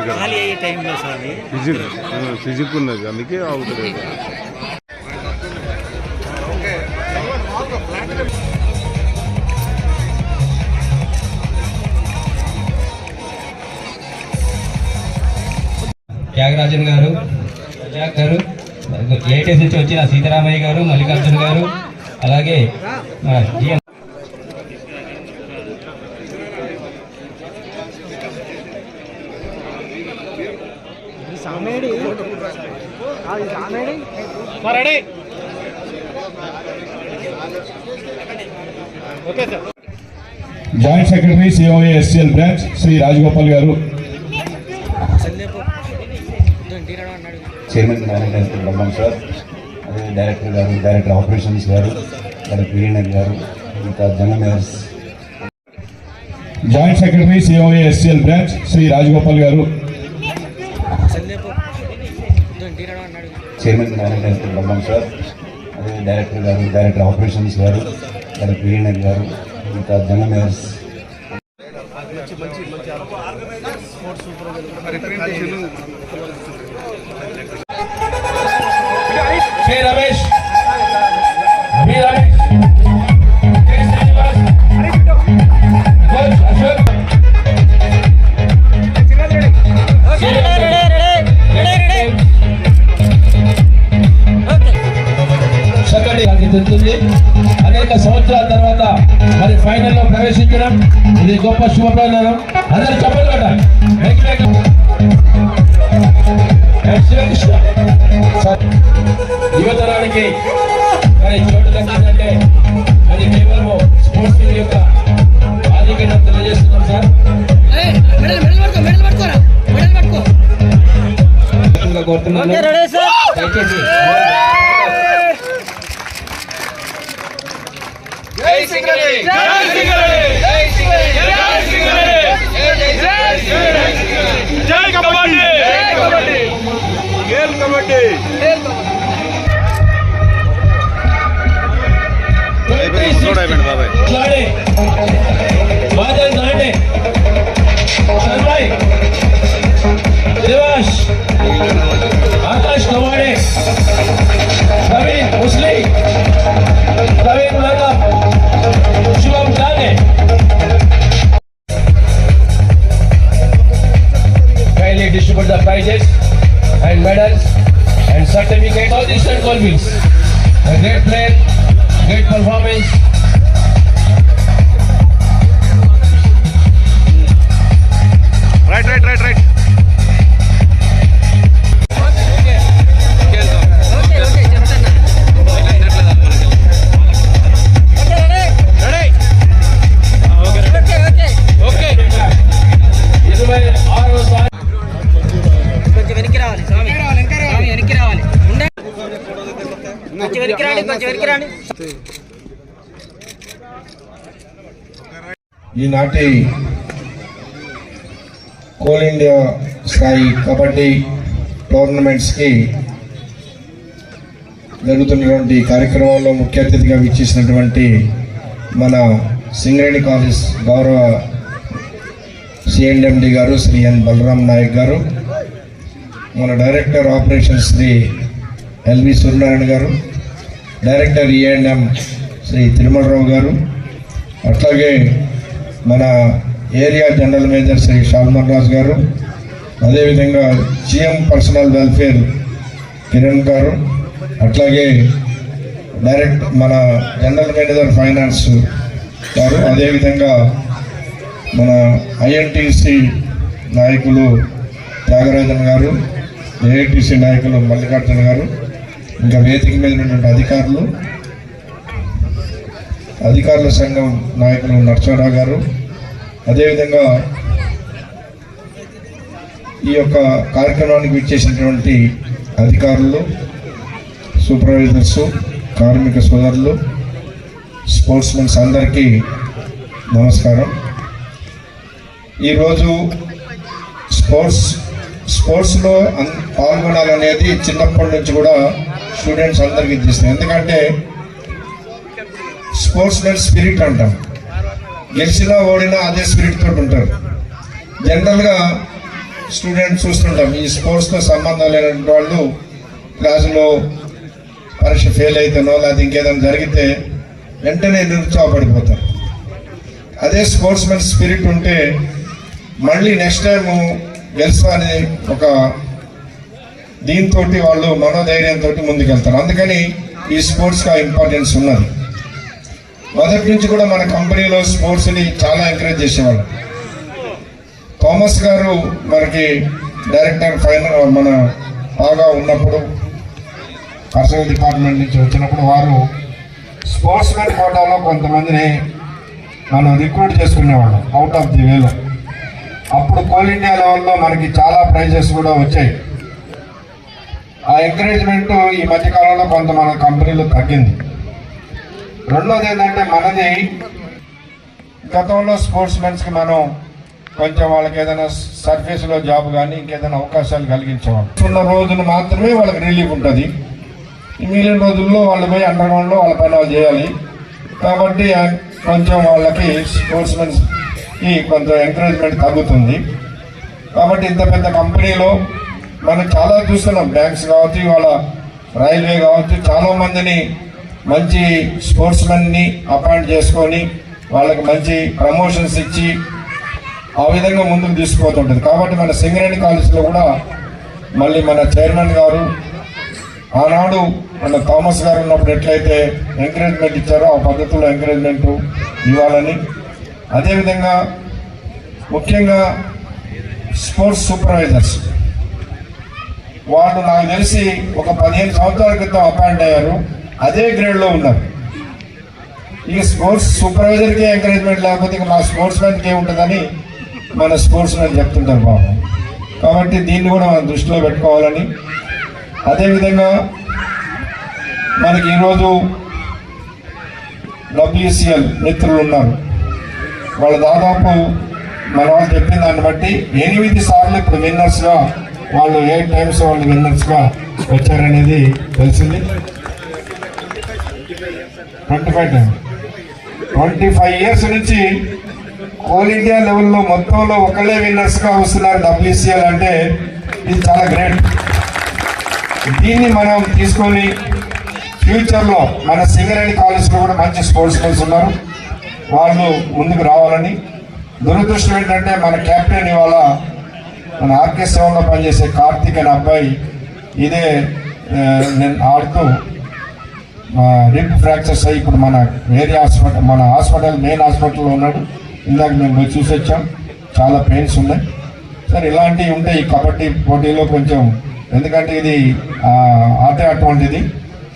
దగ్గర. Physique physique ఉన్నది అందుకే అవుతుంది త్యాగరాజన్ గారు ప్రజాక్ గారు లేటెస్ట్ నుంచి వచ్చిన సీతారామయ్య గారు మల్లికార్జున గారు అలాగే మన GM joint secretary COA SCL branch Shri Rajagopal garu. Chairman manager Brahmam sir అదే director garu director operations garu director Veerendra garu ఇంకా general managers. Joint secretary COA SCL branch Shri Rajagopal garu. Chairman manager Brahmam sir అదే director garu director operations garu director Veerendra garu ఇంకా general managers శుభప్రదానం అందరు. Sivakrishna. Sir, యువతరానికి మరి చోటు దక్కిందంటే అది కేవలం sports యొక్క ఆధిక్యత తెలియజేస్తున్నాం సార్ జై సింగరే జై ఆకాష్ కవాడే ఈనాటి కోల్ ఇండియా స్థాయి కబడ్డీ టోర్నమెంట్స్కి జరుగుతున్నటువంటి కార్యక్రమంలో ముఖ్య అతిథిగా విచ్చేసినటువంటి మన సింగరేణి కాలేజ్ గౌరవ సిఎండిఎండి గారు శ్రీ ఎన్ బలరాం నాయక్ గారు మన director operations Shri LV Suryanarayana garu director e E and M Shri Tirumalarao garu. అట్లాగే మన area general manager Shri Shalman Raju garu. అదేవిధంగా జిఎం పర్సనల్ వెల్ఫేర్ కిరణ్ గారు. అట్లాగే డైరెక్ట్ మన జనరల్ మేనేజర్ ఫైనాన్స్ గారు. అదేవిధంగా మన ఐఎన్టీసీ నాయకులు త్యాగరాజన్ గారు ఏఐటీసీ నాయకులు మల్లికార్జున గారు. ఇంకా వేదిక మీద ఉన్నటువంటి అధికారులు అధికారుల సంఘం నాయకులు నరసింహరావు గారు అదేవిధంగా ఈ యొక్క కార్యక్రమానికి విచ్చేసినటువంటి అధికారులు సూపర్వైజర్స్ కార్మిక సోదరులు స్పోర్ట్స్ మెన్స్ అందరికీ నమస్కారం. ఈరోజు స్పోర్ట్స్ స్పోర్ట్స్లో అన్ పాల్గొనాలనేది చిన్నప్పటి నుంచి కూడా స్టూడెంట్స్ అందరికీ తీస్తుంది ఎందుకంటే స్పోర్ట్స్ మెన్ స్పిరిట్ అంటాం. గెలిచినా ఓడినా అదే స్పిరిట్ తోటి ఉంటారు. జనరల్గా స్టూడెంట్స్ చూస్తుంటాం. ఈ స్పోర్ట్స్తో సంబంధం లేనటువంటి వాళ్ళు క్లాసులో పరీక్ష ఫెయిల్ అయితేనో లేదా ఇంకేదైనా జరిగితే వెంటనే నిరుత్సాహపడిపోతారు. అదే స్పోర్ట్స్ మెన్ స్పిరిట్ ఉంటే మళ్ళీ నెక్స్ట్ టైం గెలుస్తా అనే ఒక దీంతో వాళ్ళు మనోధైర్యంతో ముందుకెళ్తారు. అందుకని ఈ స్పోర్ట్స్కి ఆ ఇంపార్టెన్స్ ఉన్నది. మొదటి నుంచి కూడా మన కంపెనీలో స్పోర్ట్స్ని చాలా ఎంకరేజ్ చేసేవాళ్ళు. థామస్ గారు మనకి డైరెక్టర్ ఫైనల్ మన బాగా ఉన్నప్పుడు పర్సనల్ డిపార్ట్మెంట్ నుంచి వచ్చినప్పుడు వారు స్పోర్ట్స్ మెన్ కోటాలో కొంతమందిని మనం రిక్రూట్ చేసుకునేవాళ్ళం అవుట్ ఆఫ్ ది వేలో అప్పుడు కోల్ ఇండియా లెవెల్లో మనకి చాలా ప్రైజెస్ కూడా వచ్చాయి. ఆ ఎంకరేజ్మెంట్ ఈ మధ్య కాలంలో కొంత మన కంపెనీలు తగ్గింది. రెండోది ఏంటంటే మనది గతంలో స్పోర్ట్స్ మెన్స్కి మనం కొంచెం వాళ్ళకి ఏదైనా సర్ఫేస్లో జాబ్ కానీ ఇంకేదైనా అవకాశాలు కలిగించేవాళ్ళు. ఉన్న రోజున మాత్రమే వాళ్ళకి రిలీఫ్ ఉంటుంది. ఈ మిగిలిన రోజుల్లో వాళ్ళు పోయి అండర్గ్రౌండ్లో వాళ్ళ పని వాళ్ళు చేయాలి. కాబట్టి కొంచెం వాళ్ళకి స్పోర్ట్స్ మెన్స్కి కొంచెం ఎంకరేజ్మెంట్ తగ్గుతుంది. కాబట్టి ఇంత పెద్ద కంపెనీలో మనం చాలా చూస్తున్నాం బ్యాంక్స్ కావచ్చు ఇవాళ రైల్వే కావచ్చు చాలా మందిని మంచి స్పోర్ట్స్ మెన్ని అపాయింట్ చేసుకొని వాళ్ళకి మంచి ప్రమోషన్స్ ఇచ్చి ఆ విధంగా ముందుకు తీసుకుపోతుంటుంది. కాబట్టి మన సింగరేణి కాలేజీలో కూడా మళ్ళీ మన చైర్మన్ గారు ఆనాడు మన థామస్ గారు ఉన్నప్పుడు ఎట్లయితే ఎంకరేజ్మెంట్ ఇచ్చారో ఆ పద్ధతిలో ఎంకరేజ్మెంట్ ఇవ్వాలని. అదేవిధంగా ముఖ్యంగా స్పోర్ట్స్ సూపర్వైజర్స్ వాళ్ళు నాకు తెలిసి ఒక పదిహేను సంవత్సరాల క్రితం అపాయింట్ అయ్యారు. అదే గ్రేడ్లో ఉన్నారు. ఇక స్పోర్ట్స్ సూపర్వైజర్కి ఎంకరేజ్మెంట్ లేకపోతే ఇక మా స్పోర్ట్స్ మ్యాన్కి ఏముంటుందని మన స్పోర్ట్స్ మ్యాన్ చెప్తుంటారు బాబు. కాబట్టి దీన్ని కూడా మనం దృష్టిలో పెట్టుకోవాలని. అదేవిధంగా మనకి ఈరోజు డబ్ల్యూసిఎల్ మిత్రులు ఉన్నారు. వాళ్ళు దాదాపు మన వాళ్ళు చెప్పిన దాన్ని బట్టి ఎనిమిది సార్లు ఇప్పుడు విన్నర్స్గా వాళ్ళు ఏ టైమ్స్ వాళ్ళు విన్నర్స్గా వచ్చారనేది తెలిసింది. Twenty five time twenty five years నుంచి ఆల్ ఇండియా లెవెల్లో మొత్తంలో ఒకళ్ళే విన్నర్స్గా వస్తున్నారు డబ్ల్యూసిఎల్ అంటే ఇది చాలా గ్రేట్ దీన్ని మనం తీసుకొని ఫ్యూచర్లో మన సింగరేణి కాలేజ్లో కూడా మంచి స్పోర్ట్స్ మెన్స్ ఉన్నారు. వాళ్ళు ముందుకు రావాలని. దురదృష్టం ఏంటంటే మన కెప్టెన్ ఇవాళ మన ఆర్కే పనిచేసే కార్తీక్ అనే అబ్బాయి ఇదే నేను ఆడుతూ రిప్ ఫ్రాక్చర్స్ అయ్యి ఇప్పుడు మన ఏరియా హాస్పిటల్ మన హాస్పిటల్ మెయిన్ హాస్పిటల్లో ఉన్నాడు. ఇందాక మేము చూసి వచ్చాం. చాలా పెయిన్స్ ఉన్నాయి. సార్ ఇలాంటివి ఉంటే ఈ కబడ్డీ పోటీలో కొంచెం ఎందుకంటే ఇది ఆటే ఆట అటువంటిది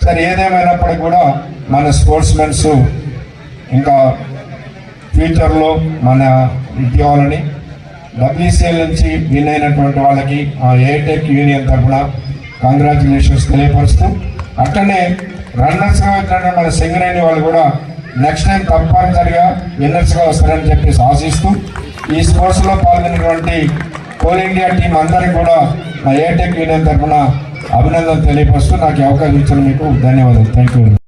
సార్ ఏదేమైనప్పటికీ కూడా మన స్పోర్ట్స్ మెన్స్ ఇంకా ఫ్యూచర్లో మన ఇవ్వాలని డబ్ల్యూసీఎల్ నుంచి విన్ అయినటువంటి వాళ్ళకి ఆ ఏటెక్ యూనియన్ తరఫున కంగ్రాచులేషన్స్ తెలియపరుస్తూ అట్లనే రన్నర్స్గా వచ్చిన మన సింగరేణి వాళ్ళు కూడా నెక్స్ట్ టైం తప్పనిసరిగా విన్నర్స్గా వస్తారని చెప్పేసి ఆశిస్తూ ఈ స్పోర్ట్స్లో పాల్గొన్నటువంటి కోల్ ఇండియా టీం అందరికీ కూడా నా ఏటెక్ యూనియన్ తరఫున అభినందనలు తెలియపరుస్తూ నాకు అవకాశం ఇచ్చిన మీకు ధన్యవాదాలు. Thank you